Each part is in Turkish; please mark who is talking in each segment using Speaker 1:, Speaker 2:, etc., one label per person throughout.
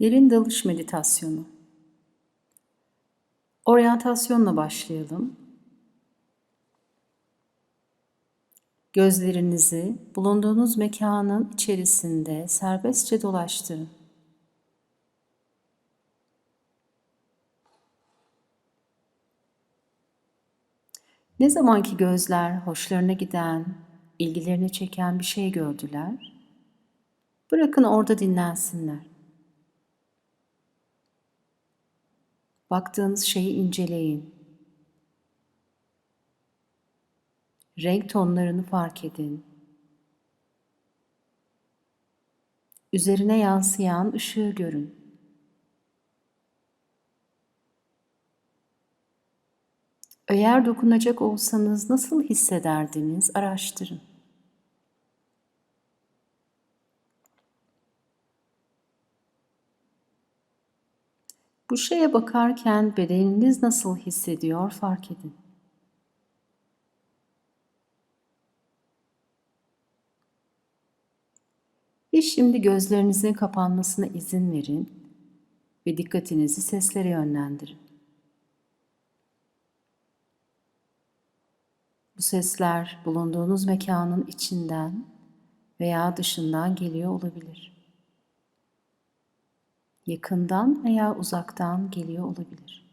Speaker 1: Derin dalış meditasyonu. Oryantasyonla başlayalım. Gözlerinizi bulunduğunuz mekanın içerisinde serbestçe dolaştırın. Ne zamanki gözler hoşlarına giden, ilgilerini çeken bir şey gördüler, bırakın orada dinlensinler. Baktığınız şeyi inceleyin. Renk tonlarını fark edin. Üzerine yansıyan ışığı görün. Eğer dokunacak olsanız nasıl hissederdiniz araştırın. Bu şeye bakarken bedeniniz nasıl hissediyor fark edin. Ve şimdi gözlerinizin kapanmasına izin verin ve dikkatinizi seslere yönlendirin. Bu sesler bulunduğunuz mekanın içinden veya dışından geliyor olabilir yakından veya uzaktan geliyor olabilir.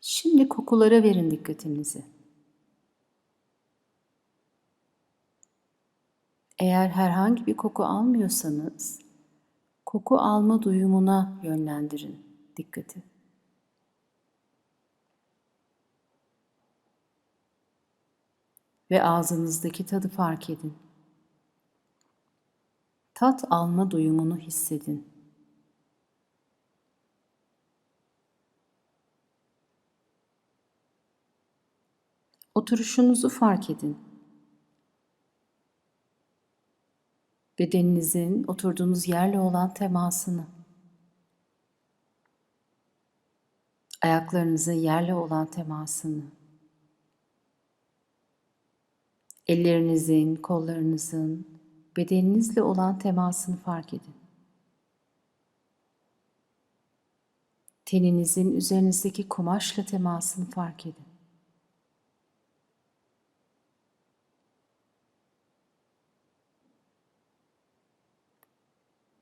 Speaker 1: Şimdi kokulara verin dikkatinizi. Eğer herhangi bir koku almıyorsanız, koku alma duyumuna yönlendirin dikkati. Ve ağzınızdaki tadı fark edin. Tat alma duyumunu hissedin. Oturuşunuzu fark edin. Bedeninizin oturduğunuz yerle olan temasını. Ayaklarınızın yerle olan temasını. Ellerinizin, kollarınızın, bedeninizle olan temasını fark edin. Teninizin üzerinizdeki kumaşla temasını fark edin.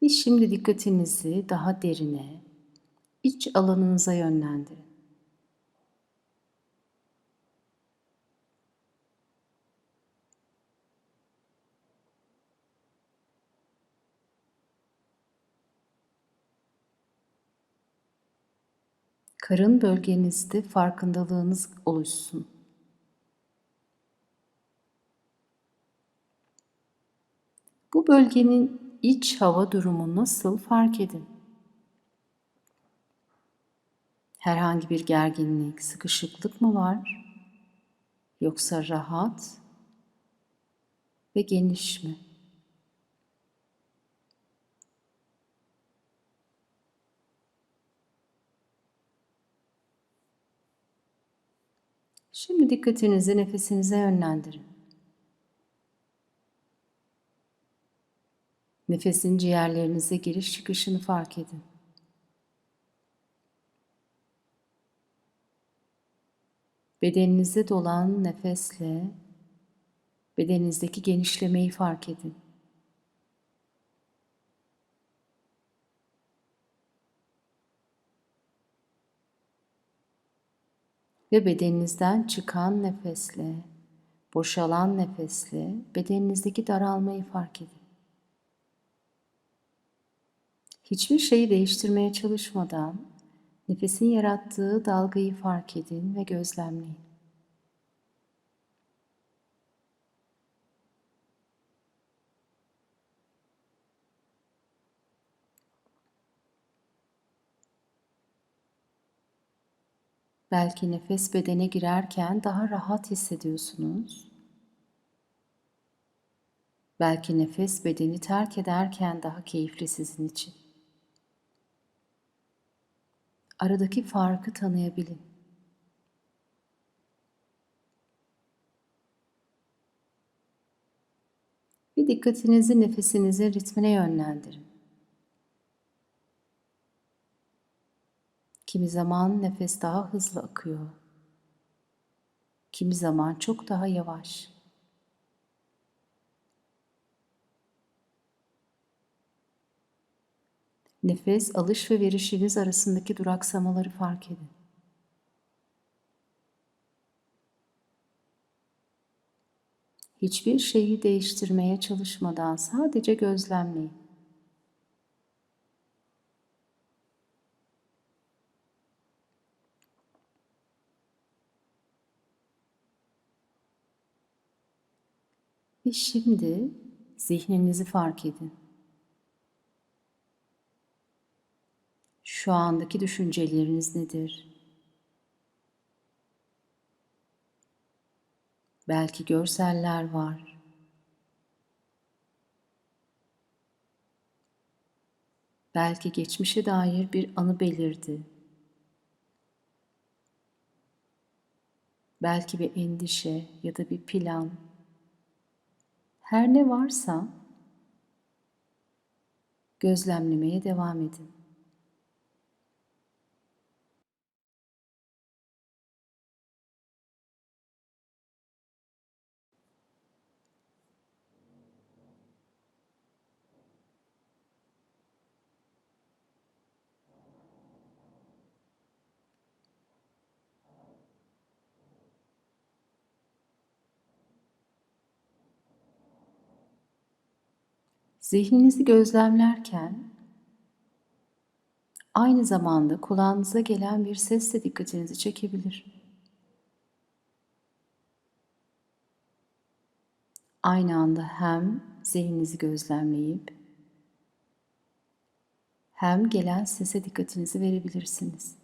Speaker 1: Ve şimdi dikkatinizi daha derine, iç alanınıza yönlendirin. Karın bölgenizde farkındalığınız oluşsun. Bu bölgenin iç hava durumu nasıl fark edin. Herhangi bir gerginlik, sıkışıklık mı var? Yoksa rahat ve geniş mi? Şimdi dikkatinizi nefesinize yönlendirin. Nefesin ciğerlerinize giriş çıkışını fark edin. Bedeninize dolan nefesle bedeninizdeki genişlemeyi fark edin. Ve bedeninizden çıkan nefesle, boşalan nefesle bedeninizdeki daralmayı fark edin. Hiçbir şeyi değiştirmeye çalışmadan nefesin yarattığı dalgayı fark edin ve gözlemleyin. Belki nefes bedene girerken daha rahat hissediyorsunuz. Belki nefes bedeni terk ederken daha keyifli sizin için. Aradaki farkı tanıyabilin. Ve dikkatinizi nefesinizin ritmine yönlendirin. Kimi zaman nefes daha hızlı akıyor. Kimi zaman çok daha yavaş. Nefes alış ve verişiniz arasındaki duraksamaları fark edin. Hiçbir şeyi değiştirmeye çalışmadan sadece gözlemleyin. Ve şimdi zihninizi fark edin. Şu andaki düşünceleriniz nedir? Belki görseller var. Belki geçmişe dair bir anı belirdi. Belki bir endişe ya da bir plan. Her ne varsa gözlemlemeye devam edin. Zihninizi gözlemlerken aynı zamanda kulağınıza gelen bir ses de dikkatinizi çekebilir. Aynı anda hem zihninizi gözlemleyip hem gelen sese dikkatinizi verebilirsiniz.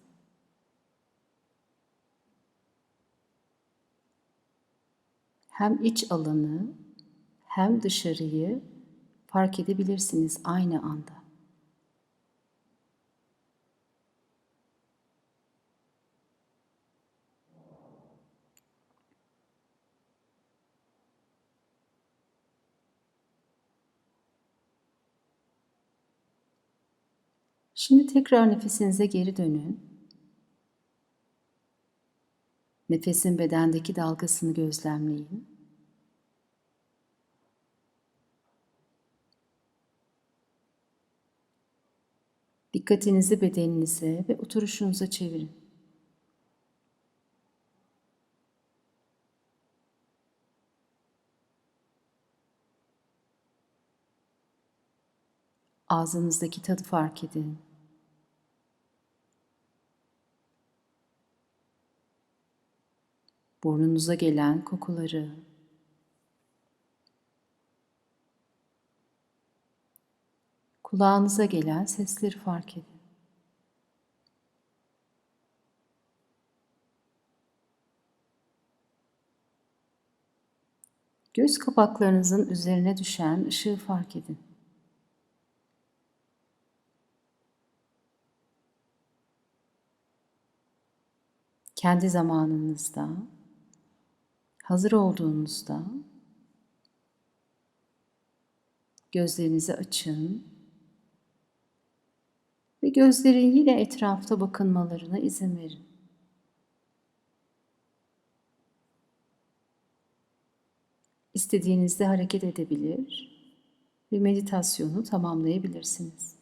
Speaker 1: Hem iç alanı hem dışarıyı fark edebilirsiniz aynı anda. Şimdi tekrar nefesinize geri dönün. Nefesin bedendeki dalgasını gözlemleyin. Dikkatinizi bedeninize ve oturuşunuza çevirin. Ağzınızdaki tadı fark edin. Burnunuza gelen kokuları, kulağınıza gelen sesleri fark edin. Göz kapaklarınızın üzerine düşen ışığı fark edin. Kendi zamanınızda, hazır olduğunuzda gözlerinizi açın gözlerin yine etrafta bakınmalarına izin verin. İstediğinizde hareket edebilir ve meditasyonu tamamlayabilirsiniz.